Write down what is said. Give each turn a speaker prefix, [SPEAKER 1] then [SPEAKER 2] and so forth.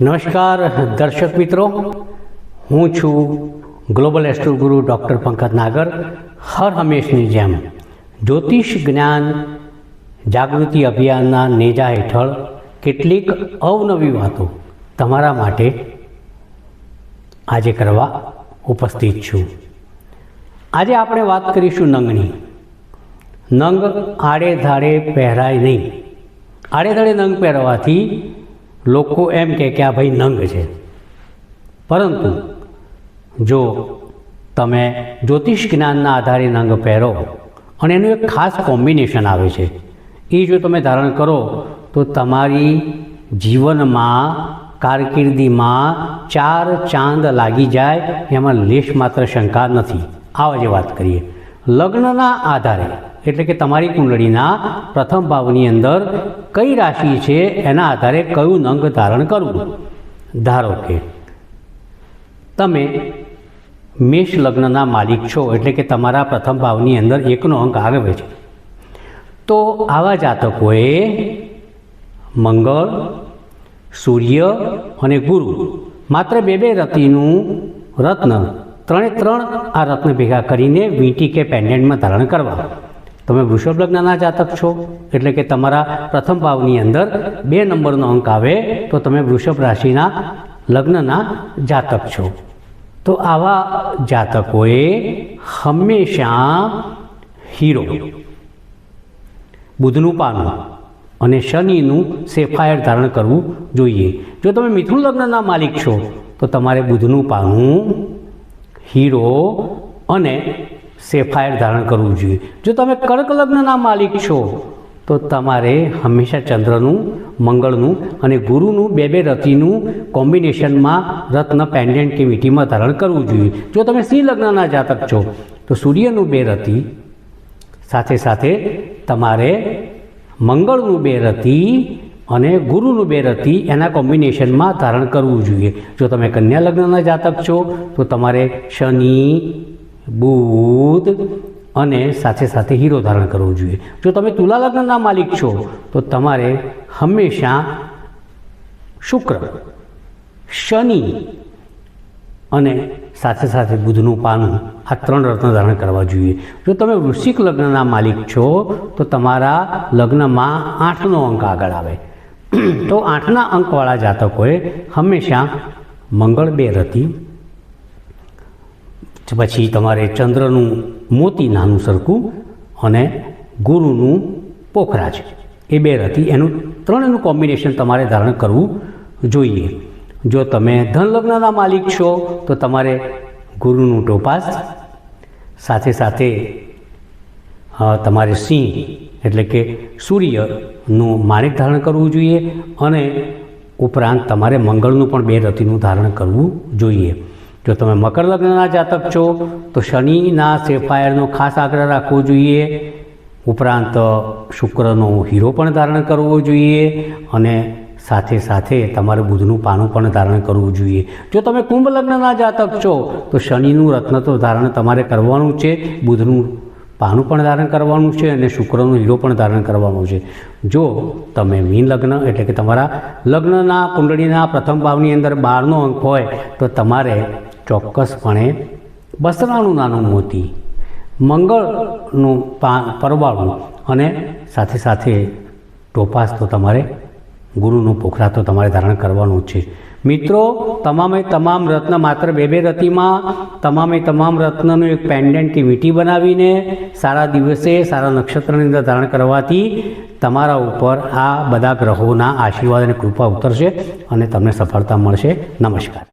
[SPEAKER 1] નમસ્કાર, દર્શક મિત્રો. હું છું global astro guru doctor Pankaj Nagar હર હંમેશની જેમ જ્યોતિષ જ્ઞાન જાગૃતિ અભિયાનના નેજા હેઠળ કેટલીક અવનવી વાતો તમારા માટે આજે કરવા ઉપસ્થિત છું. આજે આપણે વાત કરીશું નંગની. નંગ આડે ધાડે પહેરાય નહીં. આડે ધાડે નંગ પહેરવાથી લોકો એમ કહે કે આ ભાઈ નંગ છે. પરંતુ જો તમે જ્યોતિષ જ્ઞાનના આધારે નંગ પહેરો અને એનું એક ખાસ કોમ્બિનેશન આવે છે, એ જો તમે ધારણ કરો, તો તમારી જીવનમાં કારકિર્દીમાં ચાર ચાંદ લાગી જાય, એમાં લેશ માત્ર શંકા નથી. આવા જે વાત કરીએ. લગ્નના આધારે, એટલે કે તમારી કુંડળીના પ્રથમ ભાવની અંદર કઈ રાશિ છે એના આધારે કયું અંગ ધારણ કરવું? ધારો કે તમે મેષ લગ્નના માલિક છો, એટલે કે તમારા પ્રથમ ભાવની અંદર એકનો અંક આવે છે. તો આવા જાતકોએ મંગળ, સૂર્ય અને ગુરુ, માત્ર બે બે રતિનું રત્ન ત્રણે ત્રણ આ રત્ન ભેગા કરીને વીંટી કે પેન્ડન્ટમાં ધારણ કરવા. તમે વૃષભ લગ્નના જાતક છો, એટલે કે તમારા પ્રથમ ભાવની અંદર બે નંબરનો અંક આવે તો તમે વૃષભ રાશિના લગ્નના જાતક છો. તો આવા જાતકોએ હંમેશા હીરો, બુધનું પાનું અને શનિનું સેફાયર ધારણ કરવું જોઈએ. જો તમે મિથુન લગ્નના માલિક છો, તો તમારે બુધનું પાનું હીરો અને સેફાયર ધારણ કરવું જોઈએ. જો તમે કર્ક લગ્નના માલિક છો, તો તમારે હંમેશા ચંદ્રનું, મંગળનું અને ગુરુનું બે બે રતિનું કોમ્બિનેશનમાં રત્ન પેન્ડન્ટ કે વીંટીમાં ધારણ કરવું જોઈએ. જો તમે સિંહ લગ્નના જાતક છો, તો સૂર્યનું બે રતિ, સાથે સાથે તમારે મંગળનું બે રતિ અને ગુરુનું બે રતિ એના કોમ્બિનેશનમાં ધારણ કરવું જોઈએ. જો તમે કન્યા લગ્નના જાતક છો, તો તમારે શનિ, બુધ અને સાથે સાથે હીરો ધારણ કરવું જોઈએ. જો તમે તુલા લગ્નના માલિક છો, તો તમારે હંમેશા શુક્ર, શનિ અને સાથે સાથે બુધનું પાનું આ ત્રણ રત્ન ધારણ કરવા જોઈએ. જો તમે વૃશ્ચિક લગ્નના માલિક છો, તો તમારા લગ્નમાં આઠનો અંક આગળ આવે. તો આઠના અંકવાળા જાતકોએ હંમેશા મંગળ બે રતી, પછી તમારે ચંદ્રનું મોતી નાનું સરખું અને ગુરુનું પોખરા છે. એ બે રતી, એનું ત્રણનું કોમ્બિનેશન તમારે ધારણ કરવું જોઈએ. જો તમે ધનલગ્નના માલિક છો, તો તમારે ગુરુનું ટોપાસ સાથે સાથે તમારે સિંહ એટલે કે સૂર્યનું માણિક ધારણ કરવું જોઈએ અને ઉપરાંત તમારે મંગળનું પણ બે રતિનું ધારણ કરવું જોઈએ. જો તમે મકર લગ્નના જાતક છો, તો શનિના સેફાયરનો ખાસ આગ્રહ રાખવો જોઈએ. ઉપરાંત શુક્રનો હીરો પણ ધારણ કરવો જોઈએ અને સાથે સાથે તમારે બુધનું પાનું પણ ધારણ કરવું જોઈએ. જો તમે કુંભ લગ્નના જાતક છો, તો શનિનું રત્ન તો ધારણ તમારે કરવાનું છે. બુધનું પાનું પણ ધારણ કરવાનું છે અને શુક્રનો હીરો પણ ધારણ કરવાનું છે. જો તમે મીન લગ્ન એટલે કે તમારા લગ્નના કુંડળીના પ્રથમ ભાવની અંદર બારનો અંક હોય, તો તમારે ચોક્કસપણે બસરાનું નાનું મોતી, મંગળનું પા, પરવાળું અને સાથે સાથે ટોપાસ તો તમારે, ગુરુનું પોખરા તો તમારે ધારણ કરવાનું છે. મિત્રો તમામે તમામ રત્ન માત્ર બે બે રતિમાં, તમામે તમામ રત્નનું એક પેન્ડન્ટ કે વીંટી બનાવીને સારા દિવસે, સારા નક્ષત્રની અંદર ધારણ કરવાથી તમારા ઉપર આ બધા ગ્રહોના આશીર્વાદ અને કૃપા ઉતરશે અને તમને સફળતા મળશે. નમસ્કાર.